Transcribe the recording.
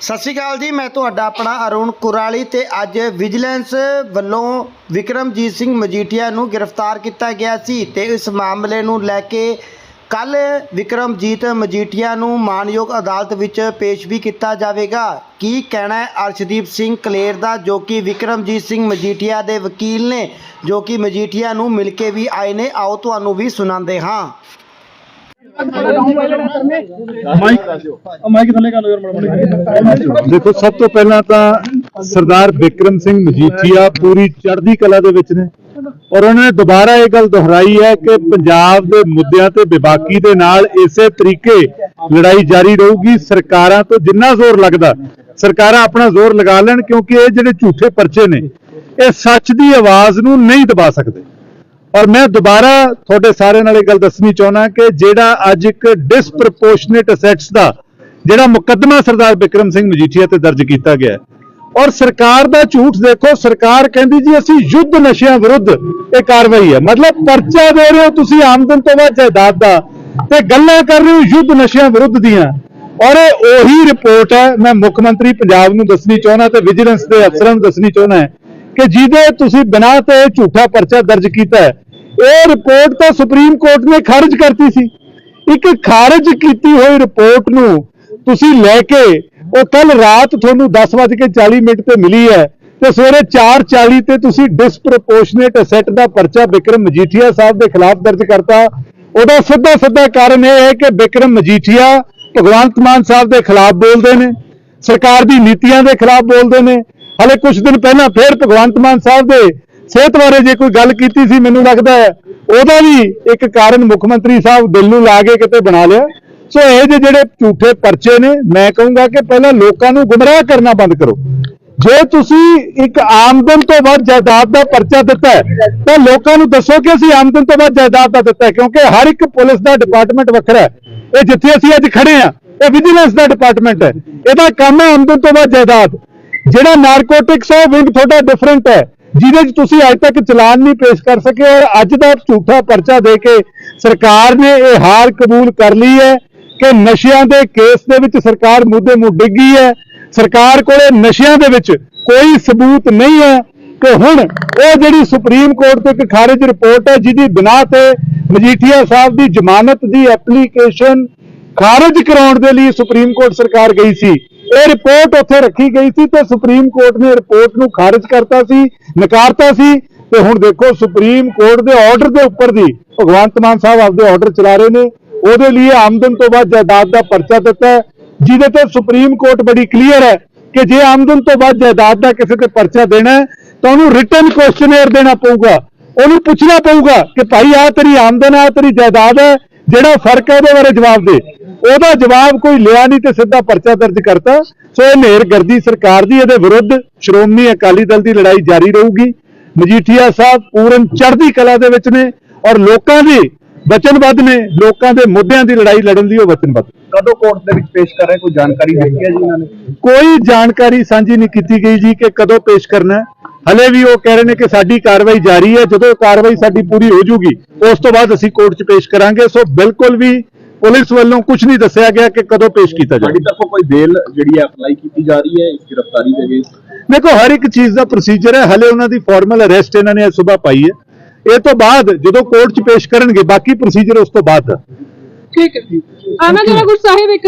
ਸਤਿ ਸ਼੍ਰੀ ਅਕਾਲ ਜੀ, ਮੈਂ ਤੁਹਾਡਾ ਆਪਣਾ ਅਰੁਣ ਕੁਰਾਲੀ ਤੇ ਅੱਜ ਵਿਜੀਲੈਂਸ ਵੱਲੋਂ ਵਿਕਰਮਜੀਤ ਸਿੰਘ ਮਜੀਠੀਆ ਨੂੰ ਗ੍ਰਿਫਤਾਰ ਕੀਤਾ ਗਿਆ ਸੀ ਤੇ ਇਸ ਮਾਮਲੇ ਨੂੰ ਲੈ ਕੇ ਕੱਲ ਵਿਕਰਮਜੀਤ ਮਜੀਠੀਆ ਨੂੰ ਮਾਨਯੋਗ ਅਦਾਲਤ ਵਿੱਚ ਪੇਸ਼ ਵੀ ਕੀਤਾ ਜਾਵੇਗਾ। ਕੀ ਕਹਿਣਾ ਹੈ ਅਰਸ਼ਦੀਪ ਸਿੰਘ ਕਲੇਰ ਦਾ, ਜੋ ਕਿ ਵਿਕਰਮਜੀਤ ਸਿੰਘ ਮਜੀਠੀਆ ਦੇ ਵਕੀਲ ਨੇ, ਜੋ ਕਿ ਮਜੀਠੀਆ ਨੂੰ ਮਿਲ ਕੇ ਵੀ ਆਏ ਨੇ, ਆਓ ਤੁਹਾਨੂੰ ਵੀ ਸੁਣਾਉਂਦੇ ਹਾਂ। ਮਾਈਕ ਥੱਲੇ ਕਰ ਲਓ ਯਾਰ ਮਾੜਾ ਦੇਖੋ, ਸਭ ਤੋਂ ਪਹਿਲਾਂ ਤਾਂ ਸਰਦਾਰ ਵਿਕਰਮ ਸਿੰਘ ਮਜੀਠੀਆ ਪੂਰੀ ਚੜ੍ਹਦੀ ਕਲਾ ਦੇ ਵਿੱਚ ਨੇ ਔਰ ਉਹਨਾਂ ਨੇ ਦੁਬਾਰਾ ਇਹ ਗੱਲ ਦੁਹਰਾਈ ਹੈ ਕਿ ਪੰਜਾਬ ਦੇ ਮੁੱਦਿਆਂ ਤੇ ਵਿਵਾਕੀ ਦੇ ਨਾਲ ਇਸੇ ਤਰੀਕੇ ਲੜਾਈ ਜਾਰੀ ਰਹੂਗੀ। ਸਰਕਾਰਾਂ ਤੋਂ ਜਿੰਨਾ ਜ਼ੋਰ ਲੱਗਦਾ, ਸਰਕਾਰਾਂ ਆਪਣਾ ਜ਼ੋਰ ਲਗਾ ਲੈਣ ਕਿਉਂਕਿ ਇਹ ਜਿਹੜੇ ਝੂਠੇ ਪਰਚੇ ਨੇ, ਇਹ ਸੱਚ ਦੀ ਆਵਾਜ਼ ਨੂੰ ਨਹੀਂ ਦਬਾ ਸਕਦੇ। ਔਰ ਮੈਂ ਦੁਬਾਰਾ ਤੁਹਾਡੇ ਸਾਰਿਆਂ ਨਾਲ ਇਹ ਗੱਲ ਦੱਸਣੀ ਚਾਹੁੰਦਾ ਕਿ ਜਿਹੜਾ ਅੱਜ ਇੱਕ ਡਿਸਪ੍ਰੋਪੋਰਸ਼ਨੇਟ ਅਸੈਟਸ ਦਾ ਜਿਹੜਾ ਮੁਕੱਦਮਾ ਸਰਦਾਰ ਵਿਕਰਮ ਸਿੰਘ ਮਜੀਠੀਆ ਤੇ ਦਰਜ ਕੀਤਾ ਗਿਆ ਔਰ ਸਰਕਾਰ ਦਾ ਝੂਠ ਦੇਖੋ, ਸਰਕਾਰ ਕਹਿੰਦੀ ਜੀ ਅਸੀਂ ਯੁੱਧ ਨਸ਼ਿਆਂ ਵਿਰੁੱਧ ਇਹ ਕਾਰਵਾਈ ਹੈ। ਮਤਲਬ ਪਰਚਾ ਦੇ ਰਹੇ ਹੋ ਤੁਸੀਂ ਆਮਦਨ ਤੋਂ ਬਾਅਦ ਜਾਇਦਾਦ ਦਾ ਤੇ ਗੱਲਾਂ ਕਰ ਰਹੇ ਹੋ ਯੁੱਧ ਨਸ਼ਿਆਂ ਵਿਰੁੱਧ ਦੀਆਂ। ਔਰ ਇਹ ਉਹੀ ਰਿਪੋਰਟ ਹੈ, ਮੈਂ ਮੁੱਖ ਮੰਤਰੀ ਪੰਜਾਬ ਨੂੰ ਦੱਸਣੀ ਚਾਹੁੰਦਾ ਤੇ ਵਿਜੀਲੈਂਸ ਦੇ ਅਫਸਰਾਂ ਨੂੰ ਦੱਸਣੀ ਚਾਹੁੰਦਾ ਕਿ ਜਿਹਦੇ ਤੁਸੀਂ ਬਿਨਾਂ ਤੇ ਝੂਠਾ ਪਰਚਾ ਦਰਜ ਕੀਤਾ ਹੈ। ਇਹ ਰਿਪੋਰਟ ਤਾਂ ਸੁਪਰੀਮ ਕੋਰਟ ਨੇ ਖਾਰਜ ਕਰਤੀ ਸੀ। ਇੱਕ ਖਾਰਜ ਕੀਤੀ ਹੋਈ ਰਿਪੋਰਟ ਨੂੰ ਤੁਸੀਂ ਲੈ ਕੇ ਉਹ ਕੱਲ ਰਾਤ ਤੁਹਾਨੂੰ 10:40 ਮਿੰਟ ਤੇ ਮਿਲੀ ਹੈ ਤੇ ਸਵੇਰੇ 4:40 ਤੇ ਤੁਸੀਂ ਡਿਸਪ੍ਰੋਪੋਰਸ਼ਨੇਟ ਅਸੈਟ ਦਾ ਪਰਚਾ ਵਿਕਰਮ ਮਜੀਠੀਆ ਸਾਹਿਬ ਦੇ ਖਿਲਾਫ ਦਰਜ ਕਰਤਾ। ਉਹਦਾ ਸਿੱਧਾ ਸਿੱਧਾ ਕਾਰਨ ਇਹ ਹੈ ਕਿ ਵਿਕਰਮ ਮਜੀਠੀਆ ਭਗਵੰਤ ਮਾਨ ਸਾਹਿਬ ਦੇ ਖਿਲਾਫ ਬੋਲਦੇ ਨੇ। ਸਰਕਾਰ ਦੀ ਨੀਤੀਆਂ ਦੇ ਖਿਲਾਫ ਬੋਲਦੇ ਨੇ। ਹਲੇ ਕੁਝ ਦਿਨ ਪਹਿਲਾਂ ਫੇਰ ਭਗਵੰਤ ਮਾਨ ਸਾਹਿਬ ਦੇ ਸਿਹਤ ਬਾਰੇ ਜੇ ਕੋਈ ਗੱਲ ਕੀਤੀ ਸੀ, ਮੈਨੂੰ ਲੱਗਦਾ ਹੈ, ਉਹਦਾ ਵੀ ਇੱਕ ਕਾਰਨ ਮੁੱਖ ਮੰਤਰੀ ਸਾਹਿਬ ਦਿਲ ਨੂੰ ਲਾ ਕੇ ਕਿਤੇ ਬਣਾ ਲਿਆ। ਸੋ ਇਹ ਜਿਹੇ ਜਿਹੜੇ ਝੂਠੇ ਪਰਚੇ ਨੇ, ਮੈਂ ਕਹੂੰਗਾ ਕਿ ਪਹਿਲਾਂ ਲੋਕਾਂ ਨੂੰ ਗੁੰਮਰਾਹ ਕਰਨਾ ਬੰਦ ਕਰੋ। ਜੇ ਤੁਸੀਂ ਇੱਕ ਆਮਦਨ ਤੋਂ ਵੱਧ ਜਾਇਦਾਦ ਦਾ ਪਰਚਾ ਦਿੱਤਾ ਤਾਂ ਲੋਕਾਂ ਨੂੰ ਦੱਸੋ ਕਿ ਅਸੀਂ ਆਮਦਨ ਤੋਂ ਵੱਧ ਜਾਇਦਾਦ ਦਾ ਦਿੱਤਾ ਕਿਉਂਕਿ ਹਰ ਇੱਕ ਪੁਲਿਸ ਦਾ ਡਿਪਾਰਟਮੈਂਟ ਵੱਖਰਾ ਹੈ। ਇਹ ਜਿੱਥੇ ਅਸੀਂ ਅੱਜ ਖੜੇ ਆ ਇਹ ਵਿਜੀਲੈਂਸ ਦਾ ਡਿਪਾਰਟਮੈਂਟ ਹੈ। ਇਹਦਾ ਕੰਮ ਹੈ ਆਮਦਨ ਤੋਂ ਵੱਧ ਜਾਇਦਾਦ। ਜਿਹੜਾ ਨਾਰਕੋਟਿਕਸ ਹੈ ਵਿੰਗ ਤੁਹਾਡਾ ਡਿਫਰੈਂਟ ਹੈ। ਜਿਹਦੇ 'ਚ ਤੁਸੀਂ ਅੱਜ ਤੱਕ ਚਲਾਨ ਨਹੀਂ ਪੇਸ਼ ਕਰ ਸਕੇ ਔਰ ਅੱਜ ਦਾ ਝੂਠਾ ਪਰਚਾ ਦੇ ਕੇ ਸਰਕਾਰ ਨੇ ਇਹ ਹਾਰ ਕਬੂਲ ਕਰ ਲਈ ਹੈ ਕਿ ਨਸ਼ਿਆਂ ਦੇ ਕੇਸ ਦੇ ਵਿੱਚ ਸਰਕਾਰ ਮੁੱਦੇ ਮੁੱਢ ਡਿੱਗੀ ਹੈ। ਸਰਕਾਰ ਕੋਲੇ ਨਸ਼ਿਆਂ ਦੇ ਵਿੱਚ ਕੋਈ ਸਬੂਤ ਨਹੀਂ ਹੈ ਕਿ ਹੁਣ ਉਹ ਜਿਹੜੀ ਸੁਪਰੀਮ ਕੋਰਟ ਤੋਂ ਇੱਕ ਖਾਰਜ ਰਿਪੋਰਟ ਹੈ, ਜਿਹਦੀ ਬਿਨਾਂ ਤੇ ਮਜੀਠੀਆ ਸਾਹਿਬ ਦੀ ਜ਼ਮਾਨਤ ਦੀ ਐਪਲੀਕੇਸ਼ਨ ਖਾਰਜ ਕਰਾਉਣ ਦੇ ਲਈ ਸੁਪਰੀਮ ਕੋਰਟ ਸਰਕਾਰ ਗਈ ਸੀ। ਇਹ ਰਿਪੋਰਟ ਉੱਥੇ ਰੱਖੀ ਗਈ ਸੀ ਤੇ ਸੁਪਰੀਮ ਕੋਰਟ ਨੇ ਰਿਪੋਰਟ ਨੂੰ ਖਾਰਜ ਕਰਤਾ ਸੀ, ਨਕਾਰਤਾ ਸੀ ਤੇ ਹੁਣ ਦੇਖੋ ਸੁਪਰੀਮ ਕੋਰਟ ਦੇ ਆਰਡਰ ਦੇ ਉੱਪਰ ਦੀ ਭਗਵੰਤ ਮਾਨ ਸਾਹਿਬ ਆਪਦੇ ਆਰਡਰ ਚਲਾ ਰਹੇ ਨੇ। ਉਹਦੇ ਲਈ ਆਮਦਨ ਤੋਂ ਬਾਅਦ ਜਾਇਦਾਦ ਦਾ ਪਰਚਾ ਦਿੱਤਾ ਜਿਹਦੇ ਤੇ ਸੁਪਰੀਮ ਕੋਰਟ ਬੜੀ ਕਲੀਅਰ ਹੈ ਕਿ ਜੇ ਆਮਦਨ ਤੋਂ ਬਾਅਦ ਜਾਇਦਾਦ ਦਾ ਕਿਸੇ ਤੇ ਪਰਚਾ ਦੇਣਾ ਤਾਂ ਉਹਨੂੰ ਰਿਟਨ ਕੁਐਸਚਨੇਅਰ ਦੇਣਾ ਪਊਗਾ। ਉਹਨੂੰ ਪੁੱਛਣਾ ਪਊਗਾ ਕਿ ਭਾਈ ਆ ਤੇਰੀ ਆਮਦਨ ਆ ਤੇਰੀ ਜਾਇਦਾਦ ਹੈ ਜਿਹੜਾ ਫ਼ਰਕ ਹੈ ਉਹਦੇ ਬਾਰੇ ਜਵਾਬ ਦੇ। ਉਹਦਾ ਜਵਾਬ ਕੋਈ ਲਿਆ ਨਹੀਂ ਤੇ ਸਿੱਧਾ ਪਰਚਾ ਦਰਜ ਕਰਤਾ। ਸੋ ਇਹ ਨੇਰਗਰਦੀ ਸਰਕਾਰ ਦੀ ਇਹਦੇ ਵਿਰੁੱਧ ਸ਼੍ਰੋਮਣੀ ਅਕਾਲੀ ਦਲ ਦੀ ਲੜਾਈ ਜਾਰੀ ਰਹੂਗੀ। ਮਜੀਠੀਆ ਸਾਹਿਬ ਪੂਰਨ ਚੜ੍ਹਦੀ ਕਲਾ ਦੇ ਵਿੱਚ ਨੇ ਔਰ ਲੋਕਾਂ ਦੀ ਵਚਨਬੱਧ ਨੇ। ਲੋਕਾਂ ਦੇ ਮੁੱਦਿਆਂ ਦੀ ਲੜਾਈ ਲੜਨ ਲਈ ਉਹ ਵਚਨਬੱਧ। ਕਦੋਂ ਕੋਰਟ ਦੇ ਵਿੱਚ ਪੇਸ਼ ਕਰ ਰਹੇ ਕੋਈ ਜਾਣਕਾਰੀ ਦਿੱਤੀ ਹੈ ਜੀ ਇਹਨਾਂ ਨੇ? ਕੋਈ ਜਾਣਕਾਰੀ ਸਾਂਝੀ ਨਹੀਂ ਕੀਤੀ ਗਈ ਜੀ ਕਿ ਕਦੋਂ ਪੇਸ਼ ਕਰਨਾ ਹੈ। ਹਲੇ ਵੀ ਉਹ ਕਹਿ ਰਹੇ ਨੇ ਕਿ ਸਾਡੀ ਕਾਰਵਾਈ ਜਾਰੀ ਹੈ। ਜਦੋਂ ਕਾਰਵਾਈ ਸਾਡੀ ਪੂਰੀ ਹੋ ਜੂਗੀ ਉਸ ਤੋਂ ਬਾਅਦ ਅਸੀਂ ਕੋਰਟ 'ਚ ਪੇਸ਼ ਕਰਾਂਗੇ। ਸੋ ਬਿਲਕੁਲ ਵੀ ਪੁਲਿਸ ਵੱਲੋਂ ਕੁਝ ਨਹੀਂ ਦੱਸਿਆ ਗਿਆ ਕਿ ਕਦੋਂ ਪੇਸ਼ ਕੀਤਾ ਜਾਵੇ। ਸਾਡੀ ਤਰਫੋਂ ਕੋਈ ਬੇਲ ਜਿਹੜੀ ਹੈ ਅਪਲਾਈ ਕੀਤੀ ਜਾ ਰਹੀ ਹੈ ਇਸ ਗ੍ਰਿਫਤਾਰੀ ਦੇ ਵਿੱਚ? ਦੇਖੋ ਹਰ ਇੱਕ ਚੀਜ਼ ਦਾ ਪ੍ਰੋਸੀਜਰ ਹੈ। ਹਲੇ ਉਹਨਾਂ ਦੀ ਫਾਰਮਲ ਅਰੈਸਟ ਇਹਨਾਂ ਨੇ ਸਵੇਰ ਪਾਈ ਹੈ। ਇਹ ਤੋਂ ਬਾਅਦ ਜਦੋਂ ਕੋਰਟ 'ਚ ਪੇਸ਼ ਕਰਨਗੇ ਬਾਕੀ ਪ੍ਰੋਸੀਜਰ ਉਸ ਤੋਂ ਬਾਅਦ। ਠੀਕ ਹੈ। ਆਨੰਦ ਨਗਰ ਸਾਹਿਬ ਇੱਕ